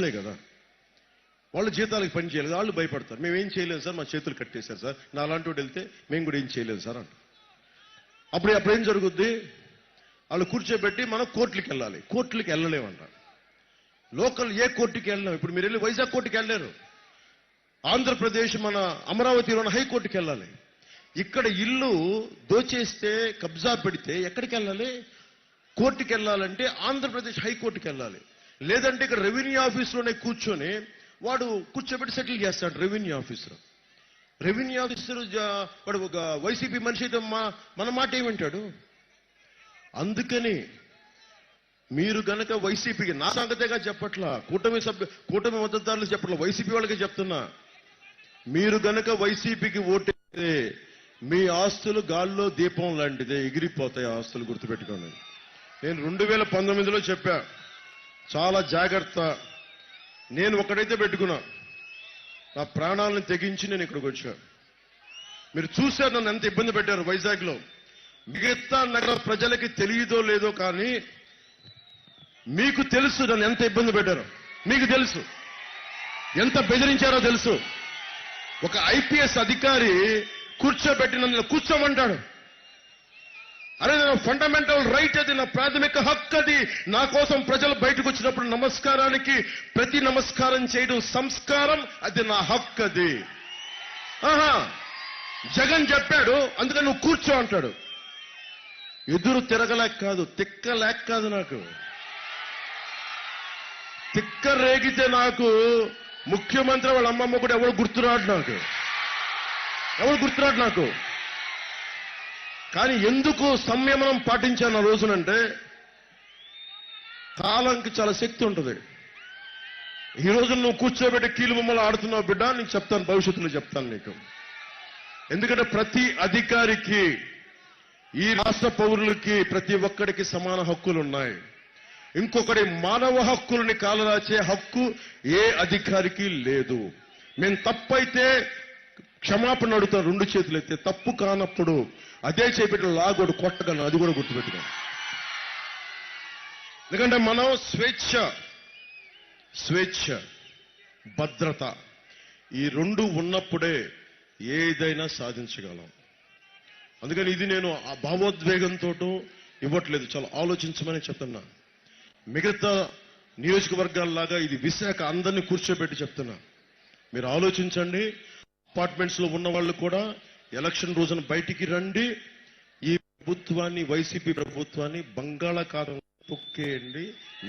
కదా. వాళ్ళు జీతాలకు పని చేయలేదు వాళ్ళు భయపడతారు. మేము ఏం చేయలేము సార్ మా చేతులు కట్టేశారు సార్. నా అలాంటి వాడు వెళ్తే మేము కూడా ఏం చేయలేము సార్ అంట అప్పుడు అప్పుడు ఏం జరుగుద్ది. వాళ్ళు కూర్చోబెట్టి మనం కోర్టులకు వెళ్ళాలి. కోర్టులకు వెళ్ళలేమంట లోకల్ ఏ కోర్టుకి వెళ్ళలేము. ఇప్పుడు మీరు వెళ్ళి వైజాగ్ కోర్టుకి వెళ్ళలేరు. ఆంధ్రప్రదేశ్ మన అమరావతిలో ఉన్న హైకోర్టుకి వెళ్ళాలి. ఇక్కడ ఇల్లు దోచేస్తే కబ్జా పెడితే ఎక్కడికి వెళ్ళాలి? కోర్టుకి వెళ్ళాలంటే ఆంధ్రప్రదేశ్ హైకోర్టుకి వెళ్ళాలి. లేదంటే ఇక్కడ రెవెన్యూ ఆఫీసులోనే కూర్చొని వాడు కూర్చోబెట్టి సెటిల్ చేస్తాడు రెవెన్యూ ఆఫీసర్ రెవెన్యూ ఆఫీసర్ వాడు ఒక వైసీపీ మనిషి అయితే మా మన మాట ఏమంటాడు? అందుకని మీరు గనక వైసీపీకి నా సంగతేగా చెప్పట్లా కూటమి సభ్యు కూటమి మద్దతుదారులు చెప్పట్లా వైసీపీ వాళ్ళకి చెప్తున్నా. మీరు గనక వైసీపీకి ఓటేస్తే మీ ఆస్తులు గాల్లో దీపం లాంటిదే ఎగిరిపోతాయి ఆస్తులు గుర్తుపెట్టుకోండి. నేను రెండు వేల పంతొమ్మిదిలో చెప్పా చాలా జాగ్రత్త. నేను ఒకడైతే పెట్టుకున్నా. నా ప్రాణాలను తెగించి నేను ఇక్కడికి వచ్చా. మీరు చూశారు నన్ను ఎంత ఇబ్బంది పెట్టారు వైజాగ్లో. మిగతా నగర ప్రజలకి తెలియదో లేదో కానీ మీకు తెలుసు నన్ను ఎంత ఇబ్బంది పెట్టారో. మీకు తెలుసు. ఎంత బెదిరించారో తెలుసు. ఒక ఐపీఎస్ అధికారి కూర్చోబెట్టి నన్ను కూర్చోమంటాడు. అరే నా ఫండమెంటల్ రైట్ అది నా ప్రాథమిక హక్కు అది. నా కోసం ప్రజలు బయటకు వచ్చినప్పుడు నమస్కారానికి ప్రతి నమస్కారం చేయడం సంస్కారం అది నా హక్కు అది. ఆహా జగన్ చెప్పాడు అందుకని నువ్వు కూర్చో అంటాడు. ఎదురు తిరగలేక కాదు తిక్క లేక కాదు నాకు. తిక్క రేగితే నాకు ముఖ్యమంత్రి వాళ్ళ అమ్మమ్మ కూడా ఎవరు గుర్తురాడు నాకు? ఎవరు గుర్తురాడు నాకు? కానీ ఎందుకు సంయమనం పాటించాను ఆ రోజునంటే కాలంకి చాలా శక్తి ఉంటుంది. ఈ రోజు నువ్వు కూర్చోబెట్టి కీలు బొమ్మలు ఆడుతున్నావు బిడ్డ నేను చెప్తాను భవిష్యత్తులో చెప్తాను నీకు. ఎందుకంటే ప్రతి అధికారికి ఈ రాష్ట్ర పౌరులకి ప్రతి ఒక్కడికి సమాన హక్కులు ఉన్నాయి. ఇంకొకటి మానవ హక్కులని కాలరాచే హక్కు ఏ అధికారికి లేదు. మేము తప్పైతే క్షమాపణ అడుగుతాం రెండు చేతులు తప్పు కానప్పుడు అదే చేపెట్టిన లాగోడు కొట్టగలను అది కూడా గుర్తుపెట్టుకోండి. ఎందుకంటే మనం స్వేచ్ఛ స్వేచ్ఛ భద్రత ఈ రెండు ఉన్నప్పుడే ఏదైనా సాధించగలం. అందుకని ఇది నేను ఆ భావోద్వేగంతో ఇవ్వట్లేదు చాలా ఆలోచించమని చెప్తున్నా. మిగతా నియోజకవర్గాల్లాగా ఇది విశాఖ అందరినీ కూర్చోబెట్టి చెప్తున్నా. మీరు ఆలోచించండి అపార్ట్మెంట్స్లో ఉన్న వాళ్ళు కూడా ఎలక్షన్ రోజున బయటికి రండి. ఈ ప్రభుత్వాన్ని వైసీపీ ప్రభుత్వాన్ని బంగాళాఖాతం తొక్కేయండి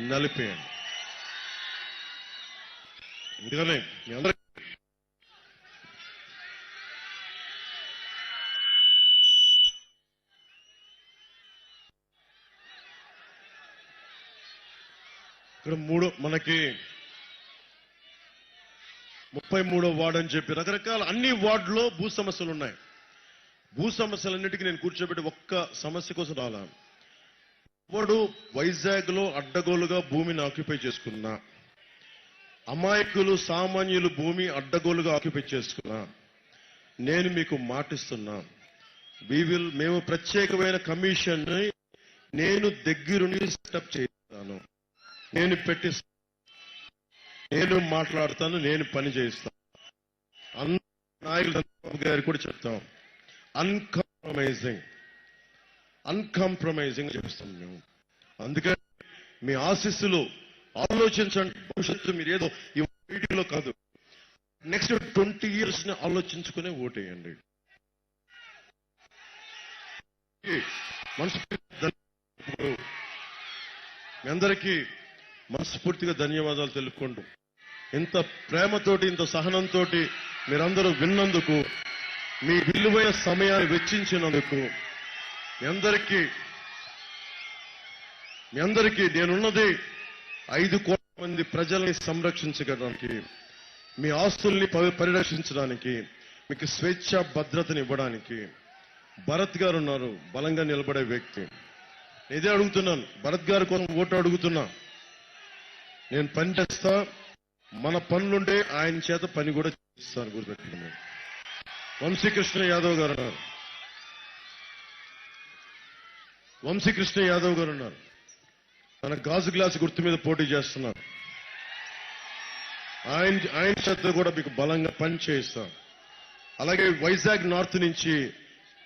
నలిపేయండి. ఎందుకనే మీ అందరికీ ఇక్కడ మూడు మనకి ముప్పై మూడో వార్డు అని చెప్పి రకరకాల అన్ని వార్డులో భూ సమస్యలు ఉన్నాయి. భూ సమస్యలన్నిటికీ నేను కూర్చోబెట్టి ఒక్క సమస్య కోసం రాలా. వాడు వైజాగ్లో అడ్డగోలుగా భూమిని ఆక్యుపై చేసుకున్నా. అమాయకులు సామాన్యులు భూమి అడ్డగోలుగా ఆక్యుపై చేసుకున్నా. నేను మీకు మాటిస్తున్నా. వి విల్ మేము ప్రత్యేకమైన కమిషన్ నేను దగ్గరుండి సెటప్ చేస్తాను. నేను పెట్టి నేను మాట్లాడతాను నేను పని చేస్తాను అందరూ నాయకులు గారు కూడా చెప్తాం. అన్కాంప్రమైజింగ్ అన్కాంప్రమైజింగ్ చేస్తాం మేము అందుకని మీ ఆశీస్సులు ఆలోచించండి. భవిష్యత్తు మీరు ఏదో ఈ వీడియోలో కాదు. నెక్స్ట్ ట్వంటీ ఇయర్స్ని ఆలోచించుకునే ఓటేయండి. మీ అందరికీ మనస్ఫూర్తిగా ధన్యవాదాలు తెలుపుకుంటూ ఇంత ప్రేమతోటి ఇంత సహనంతో మీరందరూ విన్నందుకు మీ విలువైన సమయాన్ని వెచ్చించినందుకు మీ అందరికీ మీ అందరికీ నేనున్నది ఐదు కోట్ల మంది ప్రజల్ని సంరక్షించడానికి మీ ఆస్తుల్ని పరిరక్షించడానికి మీకు స్వేచ్ఛ భద్రతని ఇవ్వడానికి భరత్ గారు ఉన్నారు బలంగా నిలబడే వ్యక్తి. ఇదే అడుగుతున్నాను భరత్ గారి కోసం ఓటు అడుగుతున్నా. నేను పని చేస్తా మన పనులుంటే ఆయన చేత పని కూడా చేస్తాను గుర్తుపెట్టుకున్నాను వంశీకృష్ణ యాదవ్ గారు ఉన్నారు. వంశీకృష్ణ యాదవ్ గారు ఉన్నారు. తన గాజు గ్లాసు గుర్తు మీద పోటీ చేస్తున్నారు. ఆయన ఆయన చేత కూడా మీకు బలంగా పని చేయిస్తాం అలాగే వైజాగ్ నార్త్ నుంచి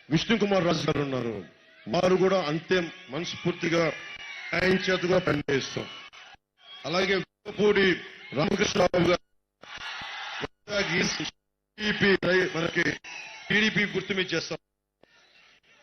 విష్ణు కుమార్ రాజు గారు ఉన్నారు. వారు కూడా అంతే మనస్ఫూర్తిగా ఆయన చేత కూడా పనిచేస్తాం అలాగే పూడి రామకృష్ణరావు గారు వైజాగ్ ఈస్ట్ టీడీపీ మనకి టీడీపీ గుర్తు మీద చేస్తాం.